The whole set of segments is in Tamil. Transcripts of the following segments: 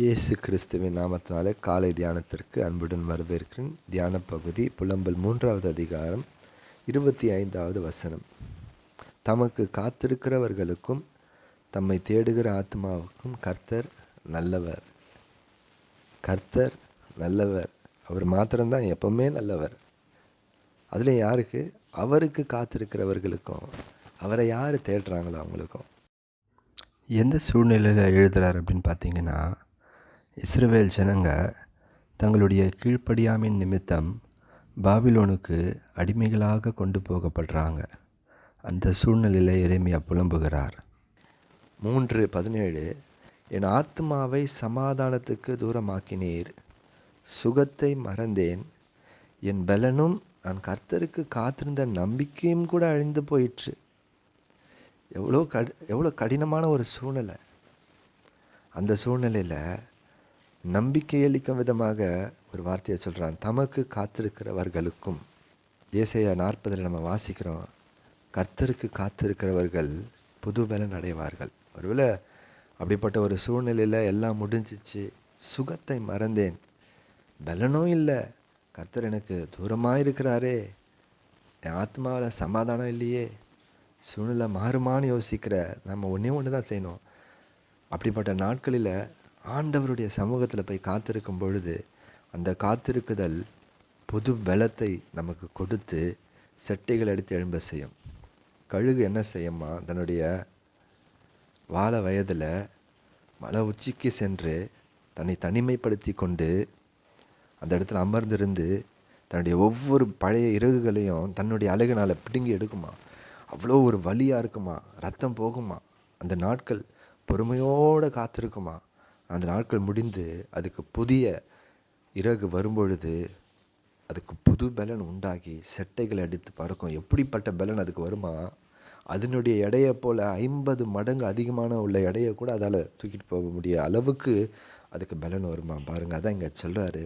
இயேசு கிறிஸ்துவின் நாமத்தினாலே காலை தியானத்திற்கு அன்புடன் வரவேற்கிறேன். தியான பகுதி புலம்பல் மூன்றாவது அதிகாரம் இருபத்தி ஐந்தாவது வசனம். தமக்கு காத்திருக்கிறவர்களுக்கும் தம்மை தேடுகிற ஆத்மாவுக்கும் கர்த்தர் நல்லவர். கர்த்தர் நல்லவர். அவர் மாத்திரம்தான் எப்பவுமே நல்லவர். அதில் யாருக்கு? அவருக்கு காத்திருக்கிறவர்களுக்கும். அவரை யார் தேடுறாங்களோ அவங்களுக்கும். எந்த சூழ்நிலையில் எழுதுகிறார் அப்படின்னு பார்த்தீங்கன்னா இஸ்ரவேல் ஜனங்க தங்களுடைய கீழ்ப்படியாமின் நிமித்தம் பாபிலோனுக்கு அடிமைகளாக கொண்டு போகப்படுறாங்க. அந்த சூழ்நிலையில் இறைமையா புலம்புகிறார். மூன்று பதினேழு என் ஆத்மாவை சமாதானத்துக்கு தூரமாக்கினீர். சுகத்தை மறந்தேன். என் பலனும் நான் கர்த்தருக்கு காத்திருந்த நம்பிக்கையும் கூட அழிந்து போயிற்று. எவ்வளோ கடி எவ்வளோ கடினமான ஒரு சூழ்நிலை. அந்த சூழ்நிலையில் நம்பிக்கை அளிக்கும் விதமாக ஒரு வார்த்தையை சொல்கிறான் தமக்கு காத்திருக்கிறவர்களுக்கும் ஏசையா நாற்பதில் நம்ம வாசிக்கிறோம் கர்த்தருக்கு காத்திருக்கிறவர்கள் புது பலன் அடைவார்கள். ஒருவேளை அப்படிப்பட்ட ஒரு சூழ்நிலையில் எல்லாம் முடிஞ்சிச்சு சுகத்தை மறந்தேன். பலனும் இல்லை. கர்த்தர் எனக்கு தூரமாக இருக்கிறாரே என் ஆத்மாவில் சமாதானம் இல்லையே. சூழ்நிலை மாறுமான்னு யோசிக்கிற நம்ம ஒன்றே ஒன்று தான் செய்யணும். அப்படிப்பட்ட நாட்களில் ஆண்டவருடைய சமூகத்தில் போய் காத்திருக்கும் பொழுது அந்த காத்திருக்குதல் புது பலத்தை நமக்கு கொடுத்து செட்டைகள் எடுத்து எழும்ப செய்யும். கழுகு என்ன செய்யுமா தன்னுடைய வாழ வயதில் மலை உச்சிக்கு சென்று தன்னை தனிமைப்படுத்தி கொண்டு அந்த இடத்துல அமர்ந்திருந்து தன்னுடைய ஒவ்வொரு பழைய இறகுகளையும் தன்னுடைய அழகுனால் பிடுங்கி எடுக்குமா? அவ்வளோ ஒரு வலியாக இருக்குமா? ரத்தம் போகுமா? அந்த நாட்கள் பொறுமையோடு காத்திருக்குமா? அந்த நாட்கள் முடிந்து அதுக்கு புதிய இறகு வரும்பொழுது அதுக்கு புது பலன் உண்டாகி செட்டைகளை அடித்து பறக்கும். எப்படிப்பட்ட பலன் அதுக்கு வருமா? அதனுடைய எடையை போல் ஐம்பது மடங்கு அதிகமான உள்ள எடையை கூட அதால் தூக்கிட்டு போக முடிய அளவுக்கு அதுக்கு பலன் வருமா? பாருங்கள் அதான் இங்கே சொல்கிறாரு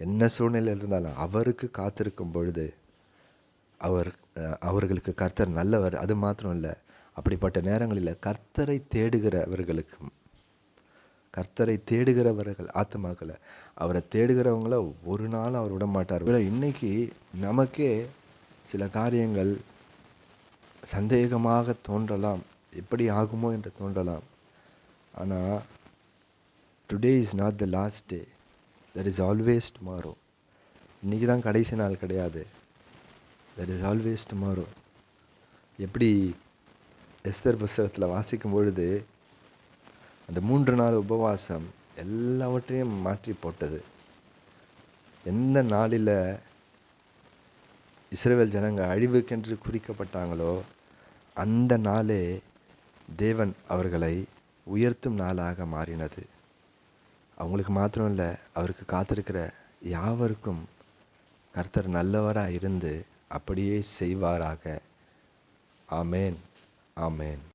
என்ன சூழ்நிலையில் இருந்தாலும் அவருக்கு காத்திருக்கும் பொழுது அவர் அவர்களுக்கு கர்த்தர் நல்லவர். அது மாத்திரம் இல்லை அப்படிப்பட்ட நேரங்களில் கர்த்தரை தேடுகிறவர்களுக்கும் கர்த்தரை தேடுகிறவர்கள் ஆத்மாக்களை அவரை தேடுகிறவங்கள ஒரு நாள் அவர் விட மாட்டார் இன்னைக்கு நமக்கே சில காரியங்கள் சந்தேகமாக தோன்றலாம். எப்படி ஆகுமோ என்று தோன்றலாம். ஆனால் today is not the last day there is always tomorrow இன்றைக்கி தான் கடைசி நாள் கிடையாது. தெர் இஸ் ஆல்வேஸ் டுமாரோ எப்படி எஸ்தர் புஸ்தகத்தில் வாசிக்கும் பொழுது அந்த மூன்று நாள் உபவாசம் எல்லாவற்றையும் மாற்றி போட்டது. எந்த நாளில் இஸ்ரேல் ஜனங்கள் அழிவுக்கென்று குறிக்கப்பட்டாங்களோ அந்த நாளே தேவன் அவர்களை உயர்த்தும் நாளாக மாறினது. அவங்களுக்கு மாத்திரம் இல்லை அவருக்கு காத்திருக்கிற யாவருக்கும் கர்த்தர் நல்லவராக இருந்து அப்படியே செய்வாராக. ஆமேன் ஆமேன்.